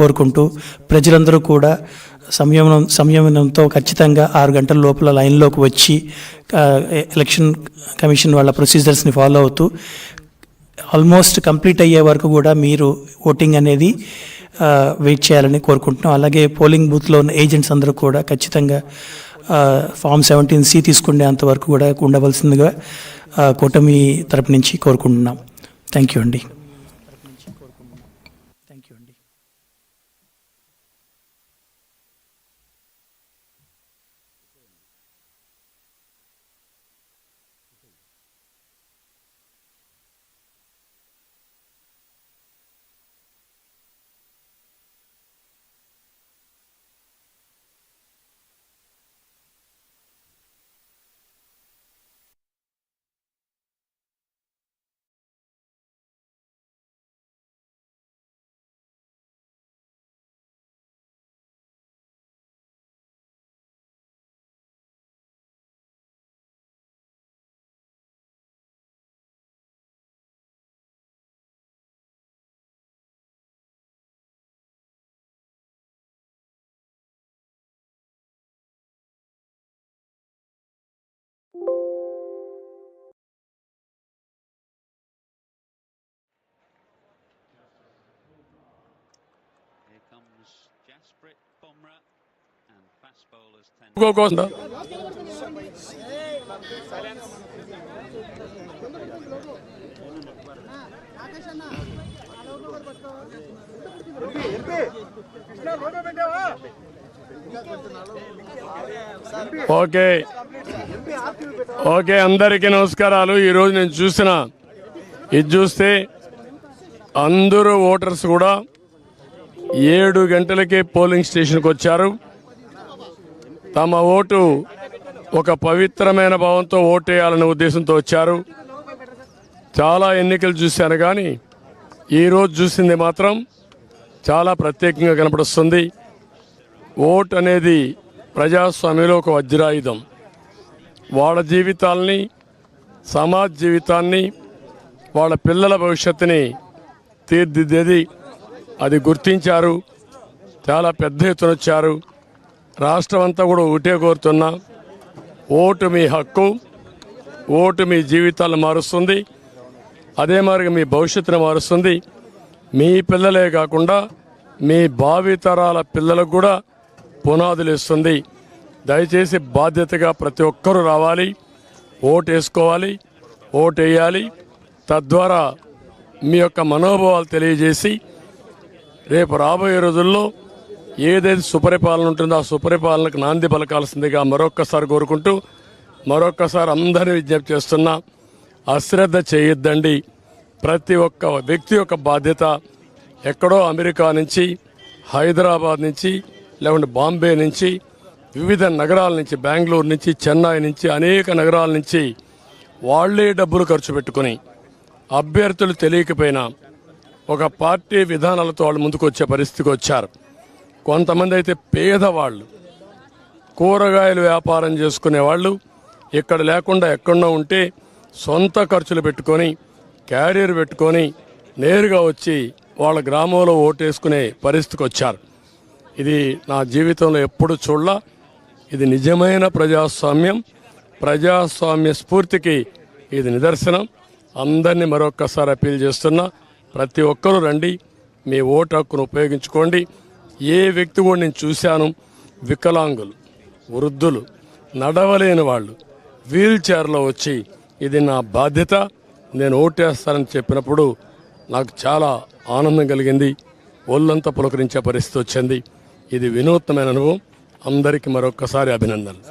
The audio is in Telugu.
కోరుకుంటూ ప్రజలందరూ కూడా సంయమనం సంయమనంతో ఖచ్చితంగా ఆరు గంటల లోపల లైన్లోకి వచ్చి ఎలక్షన్ కమిషన్ వాళ్ళ ప్రొసీజర్స్ని ఫాలో అవుతూ ఆల్మోస్ట్ కంప్లీట్ అయ్యే వరకు కూడా మీరు ఓటింగ్ అనేది వెయిట్ చేయాలని కోరుకుంటున్నాం. అలాగే పోలింగ్ బూత్లో ఉన్న ఏజెంట్స్ అందరూ కూడా ఖచ్చితంగా ఫామ్ సెవెంటీన్ సి తీసుకునేంత వరకు కూడా ఉండవలసిందిగా కూటమి తరపు నుంచి కోరుకుంటున్నాం. థ్యాంక్ యూ అండి. Comes Jasprit and fast bowlers 10. ఇంకోకోసం ఓకే ఓకే అందరికీ నమస్కారాలు ఈరోజు నేను చూసిన ఇది చూస్తే అందరూ ఓటర్స్ కూడా ఏడు గంటలకే పోలింగ్ స్టేషన్కి వచ్చారు. తమ ఓటు ఒక పవిత్రమైన భావంతో ఓటేయాలనే ఉద్దేశంతో వచ్చారు. చాలా ఎన్నికలు చూశాను కానీ ఈరోజు చూసింది మాత్రం చాలా ప్రత్యేకంగా కనపడుస్తుంది. ఓట్ అనేది ప్రజాస్వామ్యంలో ఒక వజ్రాయుధం. వాళ్ళ జీవితాల్ని సమాజ జీవితాన్ని వాళ్ళ పిల్లల భవిష్యత్తుని తీర్దిద్దేది అది గుర్తించారు. చాలా పెద్ద ఎత్తున వచ్చారు. రాష్ట్రం అంతా కూడా ఒకటే కోరుతున్నా ఓటు మీ హక్కు ఓటు మీ జీవితాలను మారుస్తుంది. అదే మరి మీ భవిష్యత్తును మారుస్తుంది. మీ పిల్లలే కాకుండా మీ భావితరాల పిల్లలకు కూడా పునాదులు ఇస్తుంది. దయచేసి బాధ్యతగా ప్రతి ఒక్కరూ రావాలి ఓటు వేసుకోవాలి ఓటు వేయాలి తద్వారా మీ యొక్క మనోభావాలు తెలియజేసి రేపు రాబోయే రోజుల్లో ఏదైతే సుపరిపాలన ఉంటుందో ఆ సుపరిపాలనకు నాంది పలకాల్సిందిగా మరొక్కసారి కోరుకుంటూ మరొక్కసారి అందరినీ విజ్ఞప్తి చేస్తున్నా అశ్రద్ధ చేయొద్దండి. ప్రతి ఒక్క వ్యక్తి యొక్క బాధ్యత ఎక్కడో అమెరికా నుంచి హైదరాబాద్ నుంచి లేకుంటే బాంబే నుంచి వివిధ నగరాల నుంచి బెంగళూరు నుంచి చెన్నై నుంచి అనేక నగరాల నుంచి వాళ్ళే డబ్బులు ఖర్చు పెట్టుకుని అభ్యర్థులు తెలియకపోయినా ఒక పార్టీ విధానాలతో వాళ్ళు ముందుకు వచ్చే పరిస్థితికి వచ్చారు. కొంతమంది అయితే పేదవాళ్ళు కూరగాయలు వ్యాపారం చేసుకునే వాళ్ళు ఇక్కడ లేకుండా ఎక్కడో ఉంటే సొంత ఖర్చులు పెట్టుకొని క్యారియర్ పెట్టుకొని నేరుగా వచ్చి వాళ్ళ గ్రామంలో ఓటేసుకునే పరిస్థితికి వచ్చారు. ఇది నా జీవితంలో ఎప్పుడు చూడలా. ఇది నిజమైన ప్రజాస్వామ్యం. ప్రజాస్వామ్య స్ఫూర్తికి ఇది నిదర్శనం. అందరినీ మరొక్కసారి అప్పీల్ చేస్తున్నా ప్రతి ఒక్కరూ రండి మీ ఓటు హక్కును ఉపయోగించుకోండి. ఏ వ్యక్తి కూడా నేను చూశాను వికలాంగులు వృద్ధులు నడవలేని వాళ్ళు వీల్ చైర్లో వచ్చి ఇది నా బాధ్యత నేను ఓటేస్తానని చెప్పినప్పుడు నాకు చాలా ఆనందం కలిగింది ఒళ్ళంతా పులకరించే పరిస్థితి వచ్చింది. ఇది వినూత్నమైన అనుభవం. అందరికీ మరొక్కసారి అభినందనలు.